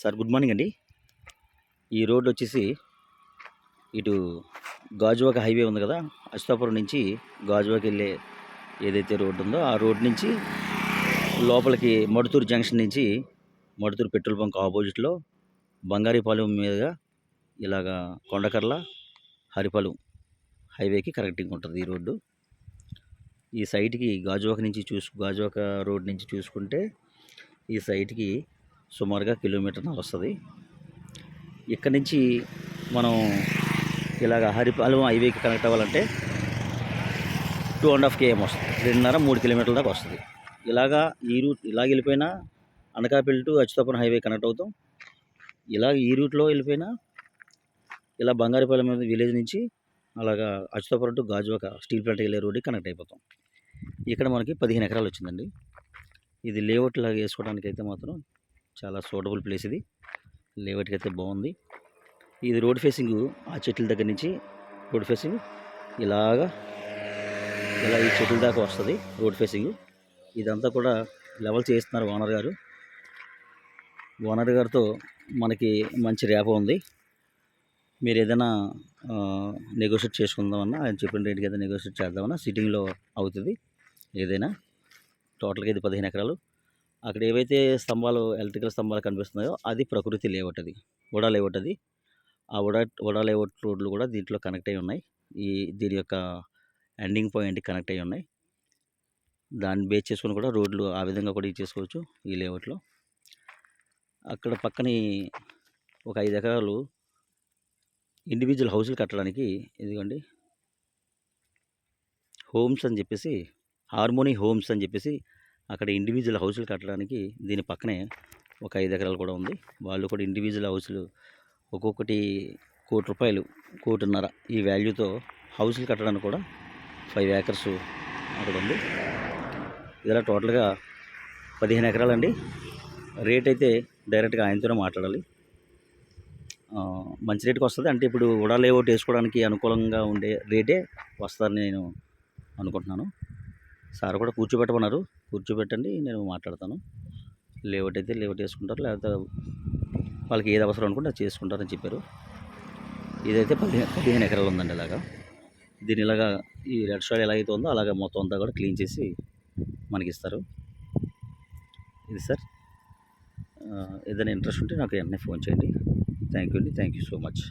Sir good morning అండి. ఈ road వచ్చేసి ఇటు గాజువాక హైవే ఉంది కదా అచ్యుతాపురం నుంచి గాజువాక వెళ్ళే ఏదైతే రోడ్డు ఉందో ఆ రోడ్ నుంచి లోపలికి మడుతూరు జంక్షన్ నుంచి మడుతూరు పెట్రోల్ బంక్ ఆపోజిట్లో బంగారీపాలెం మీదుగా ఇలాగా కొండకర్ల హరిపాలెం హైవేకి కరెక్టింగ్ ఉంటుంది ఈ రోడ్డు. ఈ సైట్కి గాజువాక నుంచి చూసు గాజువాక రోడ్ నుంచి చూసుకుంటే ఈ సైట్కి సుమారుగా కిలోమీటర్ వస్తుంది ఇక్కడ నుంచి మనం ఇలాగ హరిపాలెం హైవేకి కనెక్ట్ అవ్వాలంటే టూ అండ్ హాఫ్ కేఎం వస్తుంది. రెండున్నర మూడు కిలోమీటర్ల దాకా వస్తుంది. ఇలాగా ఈ రూట్ ఇలాగ వెళ్ళిపోయినా Anakapalli to Atchutapuram highway connect అవుతాం. ఇలా ఈ రూట్లో వెళ్ళిపోయినా ఇలా బంగారుపాలెం విలేజ్ నుంచి అలాగా Atchutapuram to Gajuwaka steel plant వెళ్ళే రోడ్డుకి కనెక్ట్ అయిపోతాం. ఇక్కడ మనకి పదిహేను ఎకరాలు వచ్చిందండి. ఇది లేఅవుట్ లాగా వేసుకోవడానికి అయితే మాత్రం చాలా సూటబుల్ ప్లేస్ ఇది. లేఅవుట్కి అయితే బాగుంది. ఇది రోడ్ ఫేసింగ్ ఆ చెట్ల దగ్గర నుంచి రోడ్ ఫేసింగ్ ఇలాగా ఇలా ఈ చెట్ల దాకా వస్తుంది రోడ్ ఫేసింగ్. ఇదంతా కూడా లెవెల్ చేస్తున్నారు ఓనర్ గారు. ఓనర్ గారితో మనకి మంచి ర్యాప్ ఉంది. మీరు ఏదైనా నెగోషియేట్ చేసుకుందామన్నా ఆయన చెప్పిన రేటుకి ఏదైనా నెగోషియేట్ చేద్దామన్నా సిట్టింగ్లో అవుతుంది. ఏదైనా టోటల్గా ఇది పదిహేను ఎకరాలు. అక్కడ ఏవైతే స్తంభాలు ఎలక్ట్రికల్ స్తంభాలు కనిపిస్తున్నాయో అది ప్రకృతి లేఅవుట్ అది. ఉడా లేఅవుట్ అది. ఆ ఉడా ఉడా లేఅవుట్ రోడ్లు కూడా దీంట్లో కనెక్ట్ అయి ఉన్నాయి. ఈ దీని యొక్క ఎండింగ్ పాయింట్ కనెక్ట్ అయి ఉన్నాయి. దాన్ని బేస్ చేసుకొని కూడా రోడ్లు ఆ విధంగా కూడా ఇది చేసుకోవచ్చు ఈ లేఅవుట్లో అక్కడ పక్కనే ఒక ఐదు ఎకరాలు ఇండివిజువల్ హౌస్లు కట్టడానికి ఇదిగోండి. హోమ్స్ అని చెప్పేసి హార్మోనీ హోమ్స్ అని చెప్పేసి అక్కడ ఇండివిజువల్ హౌసులు కట్టడానికి దీని పక్కనే ఒక ఐదు ఎకరాలు కూడా ఉంది. వాళ్ళు కూడా ఇండివిజువల్ హౌసులు ఒక్కొక్కటి కోటి రూపాయలు కోటిన్నర ఈ వాల్యూతో హౌసులు కట్టడానికి కూడా ఫైవ్ ఏకర్స్ అక్కడ ఉంది. ఇలా టోటల్గా పదిహేను ఎకరాలండి. రేట్ అయితే డైరెక్ట్గా ఆయనతోనే మాట్లాడాలి. మంచి రేటుకి వస్తుంది. అంటే ఇప్పుడు ఉడాలే లేఅవుట్ వేసుకోవడానికి అనుకూలంగా ఉండే రేటే వస్తుందని నేను అనుకుంటున్నాను. సార్ కూడా కూర్చోబెట్టమన్నారు. కూర్చోబెట్టండి నేను మాట్లాడతాను. లేఅవుట్ అయితే లేఅవుట్ వేసుకుంటారు లేకపోతే వాళ్ళకి ఏది అవసరం అనుకుంటే అది చేసుకుంటారని చెప్పారు. ఇదైతే పదిహేను పదిహేను ఎకరాలు ఉందండి ఇలాగా. దీని ఇలాగా ఈ రెడ్ సాయిల్ ఎలా అయితే ఉందో అలాగే మొత్తం అంతా కూడా క్లీన్ చేసి మనకి ఇస్తారు. ఇది సార్ ఏదైనా ఇంట్రెస్ట్ ఉంటే నాకు వెంటనే ఫోన్ చేయండి. థ్యాంక్ యూ అండి థ్యాంక్ యూ సో మచ్.